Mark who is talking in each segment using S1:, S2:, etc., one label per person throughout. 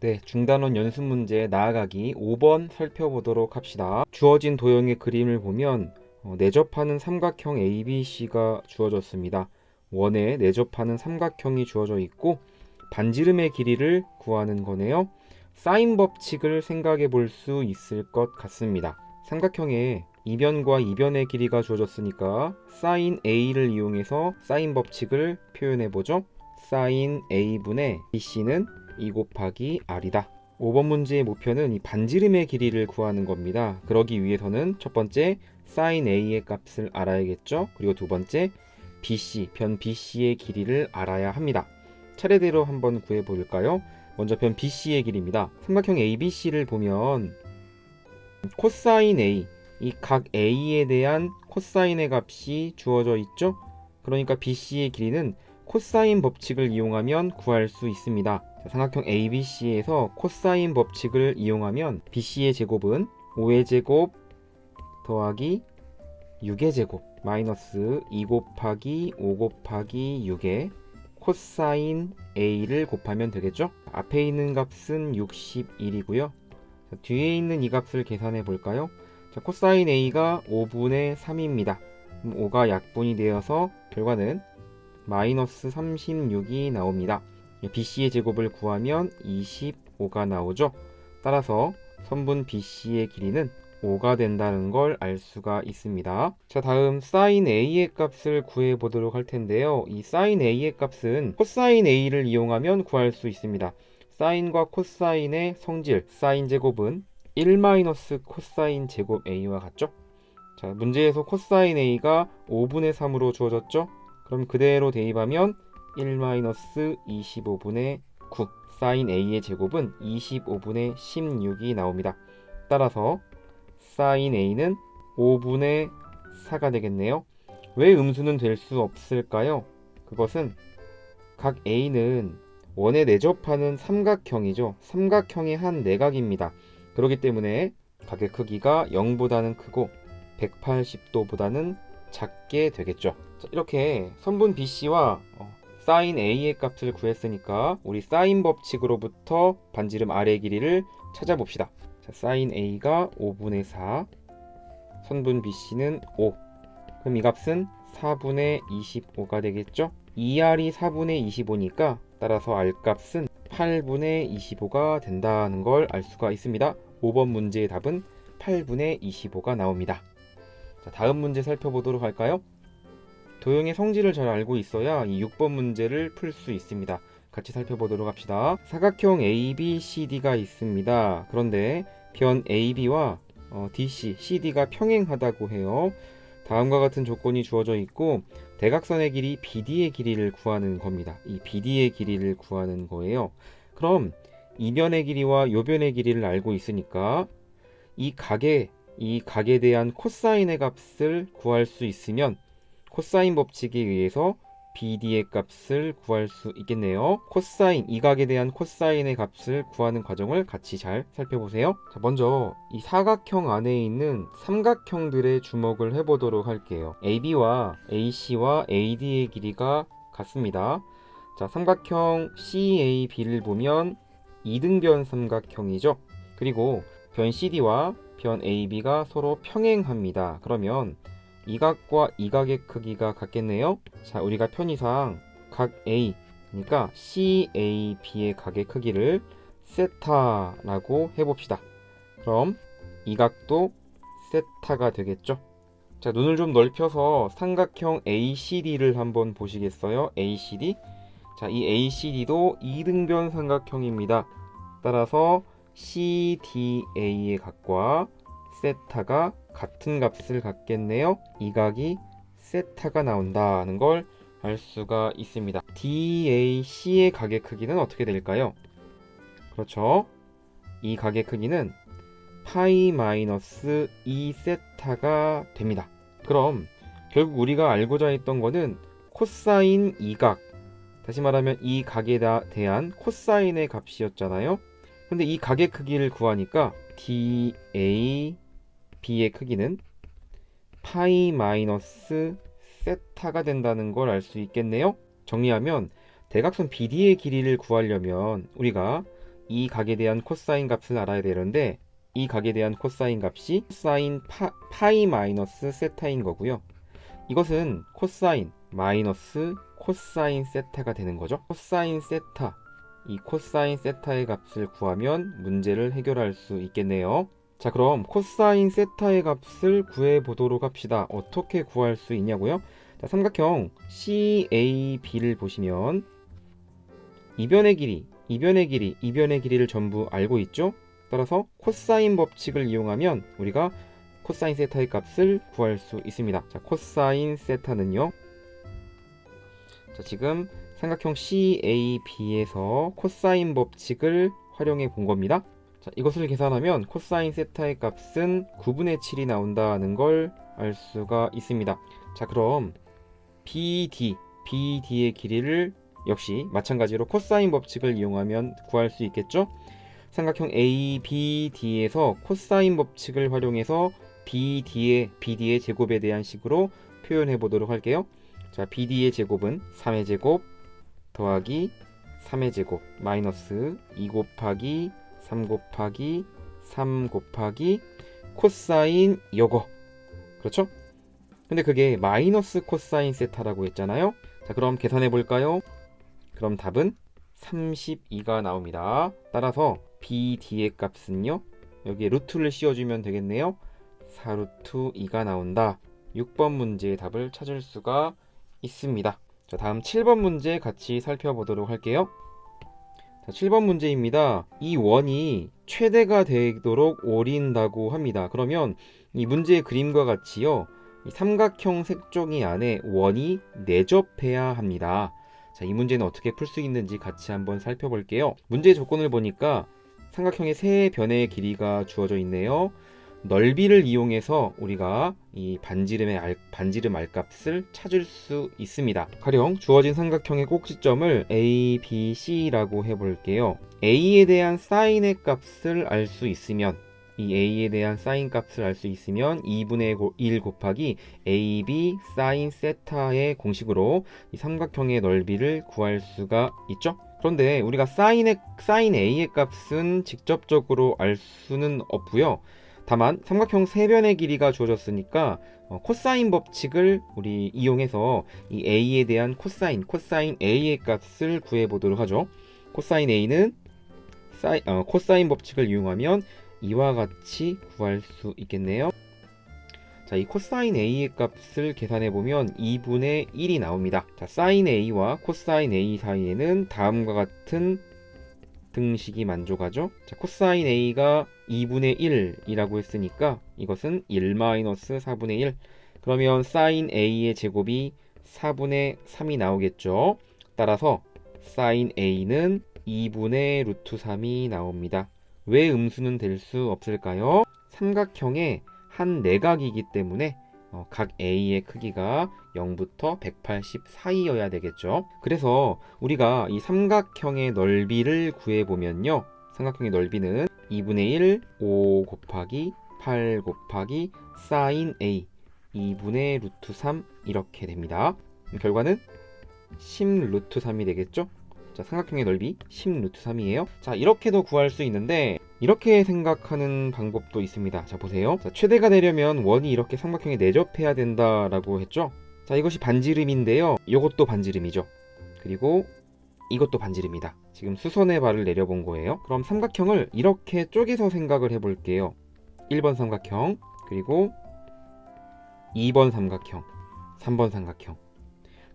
S1: 네, 중단원 연습 문제 나아가기 5번 살펴보도록 합시다. 주어진 도형의 그림을 보면 어, 내접하는 삼각형 ABC가 주어졌습니다. 원에 내접하는 삼각형이 주어져 있고 반지름의 길이를 구하는 거네요. 사인 법칙을 생각해 볼 수 있을 것 같습니다. 삼각형에 이변과 이변의 길이가 주어졌으니까 사인 A를 이용해서 사인 법칙을 표현해 보죠. 사인 A분의 BC는 2 곱하기 R이다. 5번 문제의 목표는 이 반지름의 길이를 구하는 겁니다. 그러기 위해서는 첫 번째 사인 A의 값을 알아야겠죠. 그리고 두 번째 BC, 변 BC의 길이를 알아야 합니다. 차례대로 한번 구해 볼까요? 먼저 변 BC의 길이입니다. 삼각형 ABC를 보면 코사인 A, 이 각 A에 대한 코사인의 값이 주어져 있죠. 그러니까 BC의 길이는 코사인 법칙을 이용하면 구할 수 있습니다. 자, 삼각형 ABC에서 코사인 법칙을 이용하면 BC의 제곱은 5의 제곱 더하기 6의 제곱 마이너스 2 곱하기 5 곱하기 6의 코사인 A를 곱하면 되겠죠? 앞에 있는 값은 61이고요. 뒤에 있는 이 값을 계산해 볼까요? 자, 코사인 A가 5분의 3입니다. 5가 약분이 되어서 결과는 마이너스 36이 나옵니다. BC의 제곱을 구하면 25가 나오죠. 따라서 선분 BC의 길이는 5가 된다는 걸 알 수가 있습니다. 자, 다음 사인 A의 값을 구해 보도록 할 텐데요. 이 사인 A의 값은 코사인 A를 이용하면 구할 수 있습니다. 사인과 코사인의 성질, 사인 제곱은 1 코사인 제곱 A와 같죠? 자, 문제에서 코사인 A가 5분의 3으로 주어졌죠? 그럼 그대로 대입하면 1 25분의 9 사인 A의 제곱은 25분의 16이 나옵니다. 따라서 사인 A는 5분의 4가 되겠네요. 왜 음수는 될 수 없을까요? 그것은 각 A는 원에 내접하는 삼각형이죠. 삼각형의 한 내각입니다. 그렇기 때문에 각의 크기가 0보다는 크고 180도보다는 작게 되겠죠. 자, 이렇게 선분 BC와 어, 사인 A의 값을 구했으니까 우리 사인 법칙으로부터 반지름 R의 길이를 찾아봅시다. 자, 사인 A가 5분의 4, 선분 BC는 5. 그럼 이 값은 4분의 25가 되겠죠? 2R이 4분의 25니까 따라서 R 값은 8분의 25가 된다는 걸 알 수가 있습니다. 5번 문제의 답은 8분의 25가 나옵니다. 자, 다음 문제 살펴보도록 할까요? 도형의 성질을 잘 알고 있어야 이 6번 문제를 풀 수 있습니다. 같이 살펴보도록 합시다. 사각형 ABCD가 있습니다. 그런데 변 AB와 어, DC, CD가 평행하다고 해요. 다음과 같은 조건이 주어져 있고 대각선의 길이 BD의 길이를 구하는 겁니다. 이 BD의 길이를 구하는 거예요. 그럼 이변의 길이와 요변의 길이를 알고 있으니까 이 각의 이 각에 대한 코사인의 값을 구할 수 있으면 코사인 법칙에 의해서 BD의 값을 구할 수 있겠네요. 코사인, 이 각에 대한 코사인의 값을 구하는 과정을 같이 잘 살펴보세요. 자, 먼저 이 사각형 안에 있는 삼각형들의 주목을 해보도록 할게요. AB와 AC와 AD의 길이가 같습니다. 자, 삼각형 CAB를 보면 이등변 삼각형이죠. 그리고 변 CD와 변 AB가 서로 평행합니다. 그러면 이 각과 이 각의 크기가 같겠네요. 자, 우리가 편의상 각 A, 그러니까 CAB의 각의 크기를 세타라고 해봅시다. 그럼 이 각도 세타가 되겠죠. 자, 눈을 좀 넓혀서 삼각형 ACD를 한번 보시겠어요? ACD. 자, 이 ACD도 이등변 삼각형입니다. 따라서 CDA의 각과 세타가 같은 값을 갖겠네요. 이 각이 세타가 나온다는 걸 알 수가 있습니다. DAC의 각의 크기는 어떻게 될까요? 그렇죠. 이 각의 크기는 파이 마이너스 2 세타가 됩니다. 그럼 결국 우리가 알고자 했던 거는 코사인 이 각, 다시 말하면 이 각에 대한 코사인의 값이었잖아요. 근데 이 각의 크기를 구하니까 DA b의 크기는 파이 마이너스 세타가 된다는 걸 알 수 있겠네요. 정리하면 대각선 BD의 길이를 구하려면 우리가 이 각에 대한 코사인 값을 알아야 되는데 이 각에 대한 코사인 값이 코사인 파, 파이 마이너스 세타인 거고요. 이것은 코사인 마이너스 코사인 세타가 되는 거죠. 코사인 세타 이 코사인 세타의 값을 구하면 문제를 해결할 수 있겠네요. 자, 그럼 코사인 세타의 값을 구해 보도록 합시다. 어떻게 구할 수 있냐고요? 자, 삼각형 CAB를 보시면 이변의 길이, 이변의 길이, 이변의 길이를 전부 알고 있죠? 따라서 코사인 법칙을 이용하면 우리가 코사인 세타의 값을 구할 수 있습니다. 자, 코사인 세타는요. 자, 지금 삼각형 CAB에서 코사인 법칙을 활용해 본 겁니다. 자, 이것을 계산하면 코사인 세타의 값은 9분의 7이 나온다는 걸 알 수가 있습니다. 자, 그럼 BD, BD의 길이를 역시 마찬가지로 코사인 법칙을 이용하면 구할 수 있겠죠? 삼각형 ABD에서 코사인 법칙을 활용해서 BD의 BD의 제곱에 대한 식으로 표현해 보도록 할게요. 자, BD의 제곱은 3의 제곱 더하기 3의 제곱 마이너스 2 곱하기 3 곱하기 3 곱하기 코사인 요거 그렇죠? 근데 그게 마이너스 코사인 세타라고 했잖아요. 자, 그럼 계산해 볼까요? 그럼 답은 32가 나옵니다. 따라서 BD의 값은요. 여기에 루트를 씌워주면 되겠네요. 4루트 2가 나온다. 6번 문제의 답을 찾을 수가 있습니다. 자, 다음 7번 문제 같이 살펴보도록 할게요. 자, 7번 문제입니다. 이 원이 최대가 되도록 오린다고 합니다. 그러면 이 문제의 그림과 같이요. 이 삼각형 색종이 안에 원이 내접해야 합니다. 자, 이 문제는 어떻게 풀 수 있는지 같이 한번 살펴볼게요. 문제 조건을 보니까 삼각형의 세 변의 길이가 주어져 있네요. 넓이를 이용해서 우리가 이 반지름의 알, 반지름 알값을 찾을 수 있습니다. 가령 주어진 삼각형의 꼭지점을 A, B, C라고 해볼게요. A에 대한 사인의 값을 알 수 있으면 이 A에 대한 사인 값을 알 수 있으면 2분의 1 곱하기 AB 사인 세타의 공식으로 이 삼각형의 넓이를 구할 수가 있죠. 그런데 우리가 사인의 사인 A의 값은 직접적으로 알 수는 없고요. 다만 삼각형 세변의 길이가 주어졌으니까 어, 코사인 법칙을 우리 이용해서 이 A에 대한 코사인, 코사인 A의 값을 구해 보도록 하죠. 코사인 A는 사이, 어, 코사인 법칙을 이용하면 이와 같이 구할 수 있겠네요. 자, 이 코사인 A의 값을 계산해 보면 2분의 1이 나옵니다. 자, 사인 A와 코사인 A 사이에는 다음과 같은 등식이 만족하죠. 자, 코사인 A가 2분의 1이라고 했으니까 이것은 1-4분의 1. 그러면 사인 A의 제곱이 4분의 3이 나오겠죠. 따라서 사인 A는 2분의 루트 3이 나옵니다. 왜 음수는 될 수 없을까요? 삼각형의 한 내각이기 때문에 어, 각 A의 크기가 0부터 180 사이여야 되겠죠. 그래서 우리가 이 삼각형의 넓이를 구해보면요. 삼각형의 넓이는 2분의 1, 5 곱하기 8 곱하기 사인 A 2분의 루트 3 이렇게 됩니다. 결과는 10 루트 3이 되겠죠? 자, 삼각형의 넓이 10 루트 3이에요. 자, 이렇게도 구할 수 있는데 이렇게 생각하는 방법도 있습니다. 자, 보세요. 자, 최대가 되려면 원이 이렇게 삼각형에 내접해야 된다라고 했죠? 자, 이것이 반지름인데요. 이것도 반지름이죠. 그리고 이것도 반지름이다. 지금 수선의 발을 내려본 거예요. 그럼 삼각형을 이렇게 쪼개서 생각을 해볼게요. 1번 삼각형, 그리고 2번 삼각형, 3번 삼각형.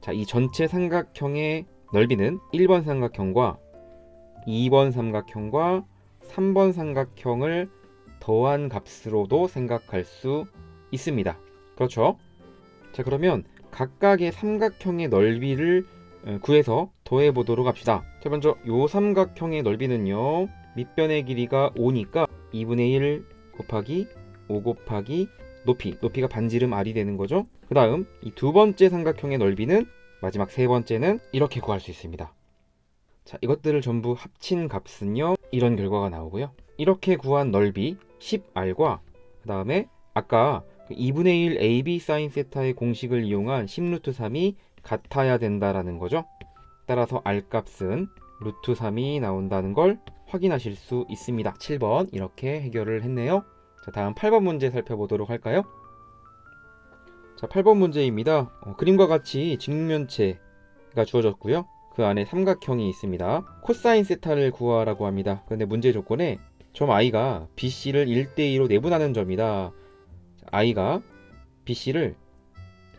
S1: 자, 이 전체 삼각형의 넓이는 1번 삼각형과 2번 삼각형과 3번 삼각형을 더한 값으로도 생각할 수 있습니다. 그렇죠? 자, 그러면 각각의 삼각형의 넓이를 어, 구해서 더해 보도록 합시다. 자, 먼저 요 삼각형의 넓이는요. 밑변의 길이가 5니까 2분의 1 곱하기 5 곱하기 높이, 높이가 반지름 r이 되는 거죠. 그 다음 이 두 번째 삼각형의 넓이는 마지막 세 번째는 이렇게 구할 수 있습니다. 자, 이것들을 전부 합친 값은요. 이런 결과가 나오고요. 이렇게 구한 넓이 10r과 그 다음에 아까 2분의 1 AB 사인 세타의 공식을 이용한 10 루트 3이 같아야 된다라는 거죠. 따라서 R 값은 루트 3이 나온다는 걸 확인하실 수 있습니다. 7번 이렇게 해결을 했네요. 자, 다음 8번 문제 살펴보도록 할까요? 자, 8번 문제입니다. 어, 그림과 같이 직면체가 주어졌고요. 그 안에 삼각형이 있습니다. 코사인 세타를 구하라고 합니다. 근데 문제 조건에 점 i가 bc를 1대2로 내분하는 점이다. 자, i가 bc를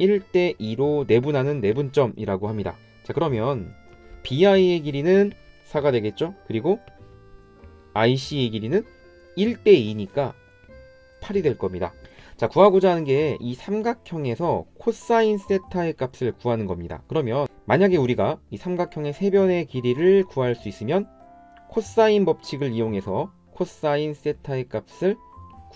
S1: 1대 2로 내분하는 내분점이라고 합니다. 자, 그러면 bi의 길이는 4가 되겠죠? 그리고 ic의 길이는 1대 2니까 8이 될 겁니다. 자, 구하고자 하는 게 이 삼각형에서 코사인 세타의 값을 구하는 겁니다. 그러면 만약에 우리가 이 삼각형의 세변의 길이를 구할 수 있으면 코사인 법칙을 이용해서 코사인 세타의 값을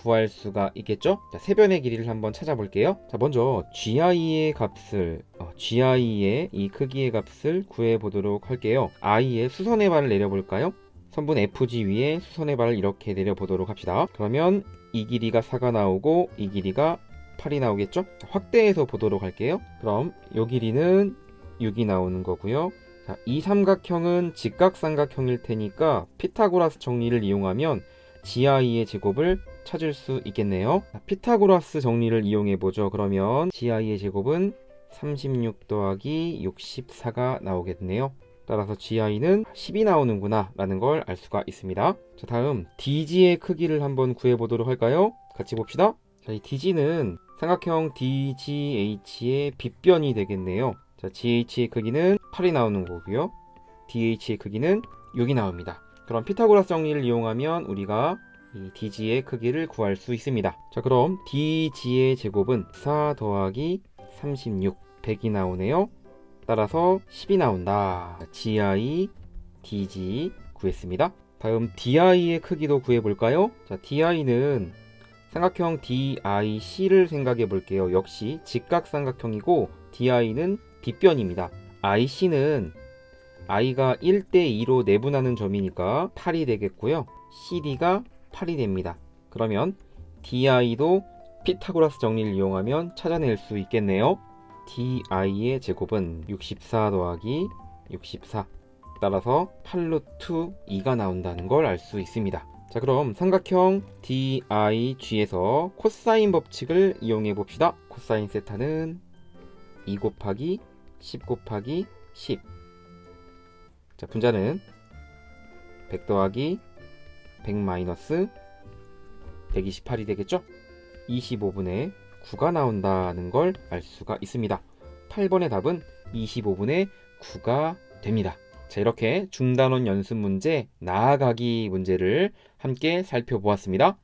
S1: 구할 수가 있겠죠? 자, 세변의 길이를 한번 찾아볼게요. 자, 먼저 gi의 값을 어, gi의 이 크기의 값을 구해 보도록 할게요. i의 수선의 발을 내려볼까요? 선분 FG 위에 수선의 발을 이렇게 내려보도록 합시다. 그러면 이 길이가 4가 나오고 이 길이가 8이 나오겠죠? 자, 확대해서 보도록 할게요. 그럼 이 길이는 6이 나오는 거고요. 자, 이 삼각형은 직각삼각형일 테니까 피타고라스 정리를 이용하면 GI의 제곱을 찾을 수 있겠네요. 자, 피타고라스 정리를 이용해 보죠. 그러면 GI의 제곱은 36 더하기 64가 나오겠네요. 따라서 GI는 10이 나오는구나 라는 걸 알 수가 있습니다. 자, 다음 DG의 크기를 한번 구해 보도록 할까요? 같이 봅시다. 자, 이 DG는 삼각형 DGH의 빗변이 되겠네요. 자, GH의 크기는 8이 나오는 거고요. DH의 크기는 6이 나옵니다. 그럼 피타고라스 정리를 이용하면 우리가 이 DG의 크기를 구할 수 있습니다. 자, 그럼 DG의 제곱은 4 더하기 36, 100이 나오네요. 따라서 10이 나온다. GI, DG 구했습니다. 다음 DI의 크기도 구해볼까요? 자, DI는 삼각형 DIC를 생각해 볼게요. 역시 직각삼각형이고 DI는 빗변입니다. IC는 i가 1대2로 내분하는 점이니까 8이 되겠고요. CD가 8이 됩니다. 그러면 DI도 피타고라스 정리를 이용하면 찾아낼 수 있겠네요. DI의 제곱은 64 더하기 64 따라서 8루트 2가 나온다는 걸 알 수 있습니다. 자 그럼 삼각형 DIG에서 코사인 법칙을 이용해 봅시다. 코사인 세타는 2 곱하기 10 곱하기 10. 자 분자는 100 더하기 100 마이너스 128이 되겠죠? 25분의 9가 나온다는 걸 알 수가 있습니다. 8번의 답은 25분의 9가 됩니다. 자, 이렇게 중단원 연습 문제, 나아가기 문제를 함께 살펴보았습니다.